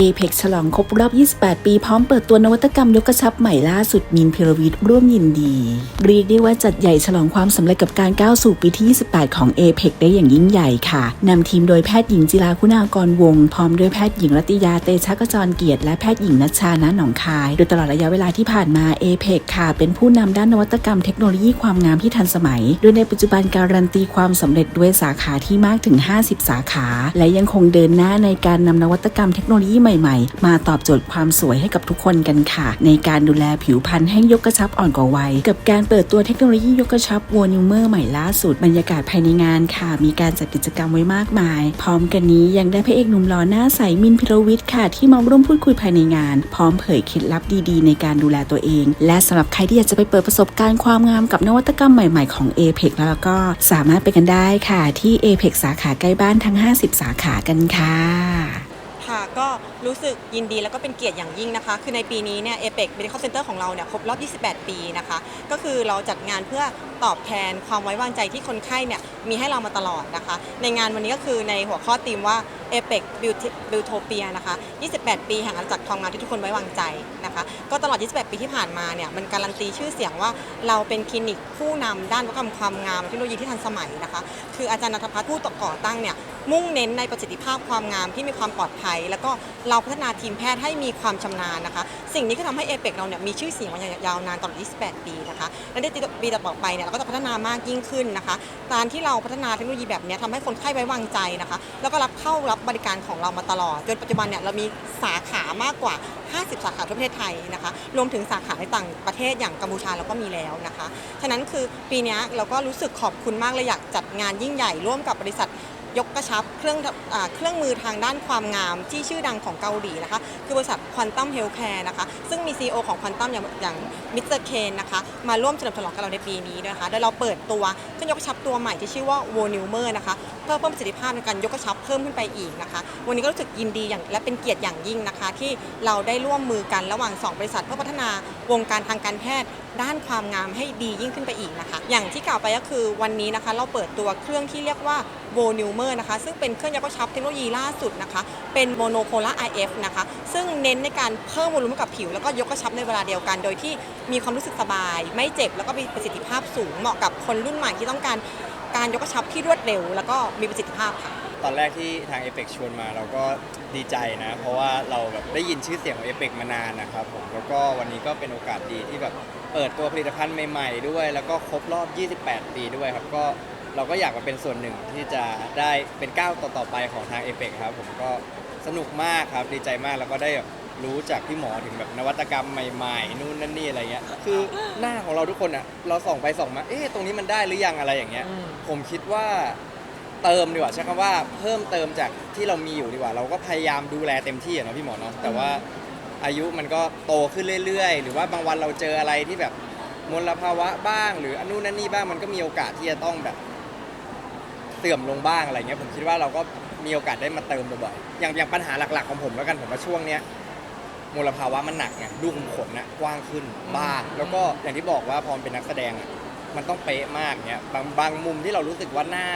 APEX ฉลองครบรอบ 28 ปี พร้อมเปิดตัวนวัตกรรมยกกระชับใหม่ล่าสุดมินพิรวิทย์ร่วมยินดี เรียกได้ว่าจัดใหญ่ฉลองความสำเร็จกับการก้าวสู่ปีที่ 28 ของ APEX ได้อย่างยิ่งใหญ่ค่ะ นำทีมโดยแพทย์หญิงจิราคุณากรวง พร้อมด้วยแพทย์หญิงรัติยาเตชะกจรเกียรติและแพทย์หญิงนัชชานะหนองคาย โดยตลอดระยะเวลาที่ผ่านมา APEX ค่ะเป็นผู้นำด้านนวัตกรรมเทคโนโลยีความงามที่ทันสมัย โดยในปัจจุบันการันตีความสำเร็จด้วยสาขาที่มากถึง 50 สาขา และยังคงเดินหน้าในการนำนวัตกรรมเทคโนโลยีใหม่ๆ มาตอบโจทย์ความสวยให้กับทุกคนกันค่ะ ในการดูแลผิวพรรณให้ยกกระชับอ่อนกว่าวัยกับการเปิดตัวเทคโนโลยียกกระชับวอนิวเมอร์ใหม่ล่าสุดบรรยากาศภายในงานค่ะ มีการจัดกิจกรรมไว้มากมาย พร้อมกันนี้ยังได้พระเอกหนุ่มหล่อหน้าใสมินพิรวิทย์ค่ะ ที่มาร่วมพูดคุยภายในงาน พร้อมเผยเคล็ดลับดีๆ ในการดูแลตัวเอง และสำหรับใครที่อยากจะไปเปิดประสบการณ์ความงามกับนวัตกรรมใหม่ๆของ APEX แล้วก็สามารถไปกันได้ค่ะที่ APEX สาขาใกล้บ้านทั้ง 50 สาขากันค่ะ ก็รู้สึกยินดีแล้วก็เป็นเกียรติอย่างยิ่งนะคะ คือในปีนี้เนี่ยเอเปกเบดิคอลเซ็นเตอร์ของเราเนี่ยครบรอบ 28 ปีนะคะ ก็คือเราจัดงานเพื่อตอบแทนความไว้วางใจที่คนไข้เนี่ยมีให้เรามาตลอดนะคะ ในงานวันนี้ก็คือในหัวข้อธีมว่า a p e c Beauty Beautopia นะคะ 28 ปีแห่งอาณาจักรความงามที่ทุกคนไว้วางใจนะคะ ก็ตลอด 28 ปีที่ผ่านมาเนี่ย มันการันตีชื่อเสียงว่าเราเป็นคลินิกผู้นำด้านวัฒนธรรมความงามเทคโนโลยีที่ทันสมัยนะคะ คืออาจารย์นัทพัฒน์ผู้ก่อตั้งเนี่ย มุ่งเน้นในประสิทธิภาพความงามที่มีความปลอดภัย แล้วก็เราพัฒนาทีมแพทย์ให้มีความชำนาญนะคะ สิ่งนี้ก็ทำให้เอเปกเราเนี่ยมีชื่อเสียงมาอย่างยาวนานตลอด 28 ปีนะคะ และในปีต่อไปเนี่ยเราก็จะพัฒนามากยิ่งขึ้นนะคะ การที่เราพัฒนาเทคโนโลยีแบบนี้ทำให้คนไข้ไว้วางใจนะคะ แล้วก็รับเข้ารับบริการของเรามาตลอด จนปัจจุบันเนี่ยเรามีสาขามากกว่า 50 สาขาทั่วประเทศไทยนะคะ รวมถึงสาขาในต่างประเทศอย่างกัมพูชาเราก็มีแล้วนะคะ ฉะนั้นคือปีนี้เราก็รู้สึกขอบคุณมากเลยอยากจัดงานยิ่งใหญ่ร่วมกับบริษัทยกกระชับเครื่องอเครื่องมือทางด้านความงามที่ชื่อดังของเกาหลีนะคะ คือบริษัทควอนตัมเฮลท์แคร์นะคะ ซึ่งมี CEO ของควอนตัมอย่างอย่างมิสเตอร์เคนนะคะ มาร่วมเฉลิมฉลองกับเราในปีนี้นะคะโดยเราเปิดตัวเครื่องยกกระชับตัวใหม่ที่ชื่อว่า w o n i l m e r นะคะ เพื่อเพิ่มประสิทธิภาพในการยกกระชับเพิ่มขึ้นไปอีกนะคะ วันนี้ก็รู้สึกยินดีอย่างและเป็นเกียรติอย่างยิ่งนะคะ ที่เราได้ร่วมมือกันระหว่าง 2 บริษัท เพื่อพัฒนาวงการทางการแพทย์ ด้านความงามให้ดียิ่งขึ้นไปอีกนะคะ อย่างที่กล่าวไปก็คือวันนี้นะคะ เราเปิดตัวเครื่องที่เรียกว่า v o n i l m e r นะคะซึ่งเป็นเครื่องยกกระชับเทคโนโลยีล่าสุดนะคะ เป็นโมโนโพลาร IF นะคะ ซึ่งเน้นในการเพิ่มวอลุ่มกับผิว แล้วก็ยกกระชับในเวลาเดียวกัน โดยที่มีความรู้สึกสบาย ไม่เจ็บแล้วก็มีประสิทธิภาพสูงเหมาะกับคนรุ่นใหม่ที่ต้องการ การยกกระชับที่รวดเร็ว แล้วก็มีประสิทธิภาพค่ะ ตอนแรกที่ทางเอ e ปกชวนมาเราก็ดีใจนะ เพราะว่าเราแบบได้ยินชื่อเสียงของเอ e ปกมานานนะครับผมแล้วก็วันนี้ก็เป็นโอกาสดีที่แบบเปิดตัวผลิตภัณฑ์ใหม่ๆด้วย แล้วก็ครบรอบ 28 ปีด้วยครับก็เราก็อยากมาเป็นส่วนหนึ่งที่จะได้เป็นก้าวต่อๆไปของทางเอ e ปกครับผมก็สนุกมากครับดีใจมากแล้วก็ได้แบบ รู้จากพี่หมอถึงแบบนวัตกรรมใหม่ๆ นู่นนั่นนี่อะไรเงี้ย คือหน้าของเราทุกคนอะ เราส่องไปส่องมา เอ๊ะตรงนี้มันได้หรือยังอะไรอย่างเงี้ยผมคิดว่าเติมดีกว่าใช้คำว่าเพิ่มเติมจากที่เรามีอยู่ดีกว่า เราก็พยายามดูแลเต็มที่อะเนาะพี่หมอเนาะ แต่ว่าอายุมันก็โตขึ้นเรื่อยๆ หรือว่าบางวันเราเจออะไรที่แบบมลภาวะบ้าง หรืออันนู้นนั่นนี่บ้าง มันก็มีโอกาสที่จะต้องแบบ เสื่อมลงบ้างอะไรเงี้ยผมคิดว่าเราก็มีโอกาสได้มาเติมบ่อยๆอย่างอย่างปัญหาหลัก ๆ ของผมแล้วกันผมว่าช่วงเนี้ย มลภาวะมันหนักไงลูกขุมขนนะกว้างขึ้นบ้างแล้วก็อย่างที่บอกว่าพอเป็นนักแสดงอะมันต้องเป๊ะมากเนี่ยบางบางมุมที่เรารู้สึกว่าหน้า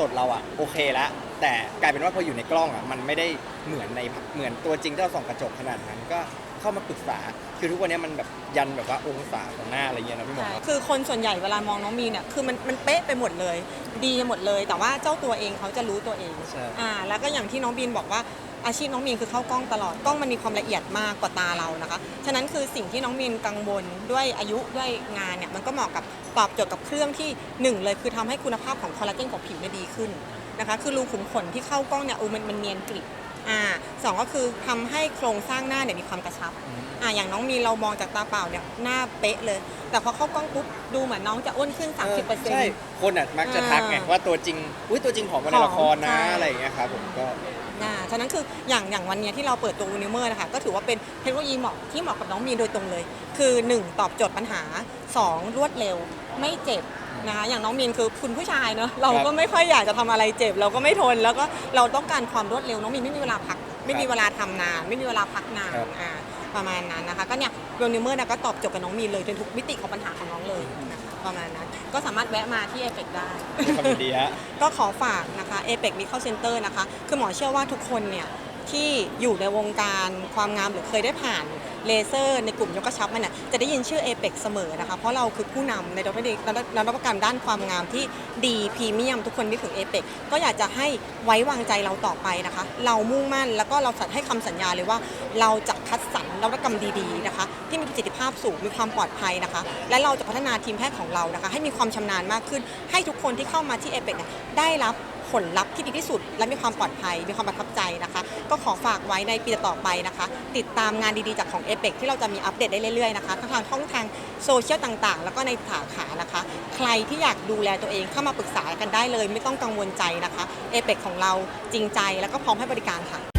สดๆเราอะโอเคแล้วแต่กลายเป็นว่าพออยู่ในกล้องอะมันไม่ได้เหมือนในเหมือนตัวจริงที่เราส่องกระจกขนาดนั้นก็เข้ามาปรึกษา คือทุกวันนี้มันแบบยันแบบว่าองศาของหน้าอะไรเงี้ยนะพี่หมอใช่คือคนส่วนใหญ่เวลามองน้องมีนเนี่ย คือมันมันเป๊ะไปหมดเลย ดีหมดเลย แต่ว่าเจ้าตัวเองเขาจะรู้ตัวเอง ใช่ อ่า แล้วก็อย่างที่น้องบีนบอกว่า อาชีพน้องมีนคือเข้ากล้องตลอดกล้องมันมีความละเอียดมากกว่าตาเรานะคะ ฉะนั้นคือสิ่งที่น้องมีนกังวลด้วยอายุด้วยงานเนี่ยมันก็เหมาะกับตอบโจทย์กับเครื่องที่หนึ่งเลยคือทำให้คุณภาพของคอลลาเจนของผิวเนี่ยดีขึ้นนะคะ คือรูขุมขนที่เข้ากล้องเนี่ยเออมันมันเนียนกริบอ่าสองก็คือทำให้โครงสร้างหน้าเนี่ยมีความกระชับอ่าอย่างน้องมีนเรามองจากตาเปล่าเนี่ยหน้าเป๊ะเลย แต่พอเข้ากล้องปุ๊บดูเหมือนน้องจะอ้วนขึ้น 30%ใช่คนอะมักจะทักไงอ่าว่าตัวจริงอุ้ยตัวจริงของคนในละครนะใช่อะไรอย่างเงี้ยครับผมก็ อ่าฉะนั้นคืออย่างอย่างวันเนี้ยที่เราเปิดตัววูนิเมอร์นะคะก็ถือว่าเป็นเทคโนโลยีเหมาะที่เหมาะกับน้องมีนโดยตรงเลย คือ 1 ตอบโจทย์ปัญหา 2 รวดเร็วไม่เจ็บนะคะอย่างน้องมีนคือคุณผู้ชายเนอะเราก็ไม่ค่อยอยากจะทำอะไรเจ็บ เราก็ไม่ทน แล้วก็เราต้องการความรวดเร็วน้องมีนไม่มีเวลาพัก ไม่มีเวลาทำนาน ไม่มีเวลาพักนานครับอ่าประมาณนั้นนะคะก็เนี่ยวูนิเมอร์ก็ตอบโจทย์กับน้องมีนเลยในทุกมิติของปัญหาของน้องเลยนะคะ ประมาณนั้น ก็สามารถแวะมาที่เอฟเฟกได้มีความยินดีฮะ ก็ขอฝากนะคะ APEC Medical Center นะคะ คือหมอเชื่อว่าทุกคนเนี่ย ที่อยู่ในวงการความงามหรือเคยได้ผ่านเลเซอร์ในกลุ่มยกกระชับมันน่ะจะได้ยินชื่อเอเปกเสมอนะคะ เพราะเราคือผู้นำในนวัตนวัตกรรมด้านความงามที่ดีพรีเมียมทุกคนนึกถึงเอเปกก็อยากจะให้ไว้วางใจเราต่อไปนะคะ เรามุ่งมั่นแล้วก็เราสัญให้คำสัญญาเลยว่าเราจะคัดสรร นวัตกรรมดีๆนะคะที่มีประสิทธิภาพสูงมีความปลอดภัยนะคะ และเราจะพัฒนาทีมแพทย์ของเรานะคะ ให้มีความชำนาญมากขึ้น ให้ทุกคนที่เข้ามาที่เอเปกเนี่ยได้รับผลลัพธ์ที่ดีที่สุด และมีความปลอดภัย มีความประทับใจนะคะ ก็ขอฝากไว้ในปีต่อไปนะคะ ติดตามงานดีๆจากของเอเปกที่เราจะมีอัปเดตได้เรื่อยๆนะคะทั้งทางช่องทางโซเชียลต่างๆ แล้วก็ในสาขานะคะ ใครที่อยากดูแลตัวเองเข้ามาปรึกษากันได้เลย ไม่ต้องกังวลใจนะคะเอเปกของเราจริงใจแล้วก็พร้อมให้บริการค่ะ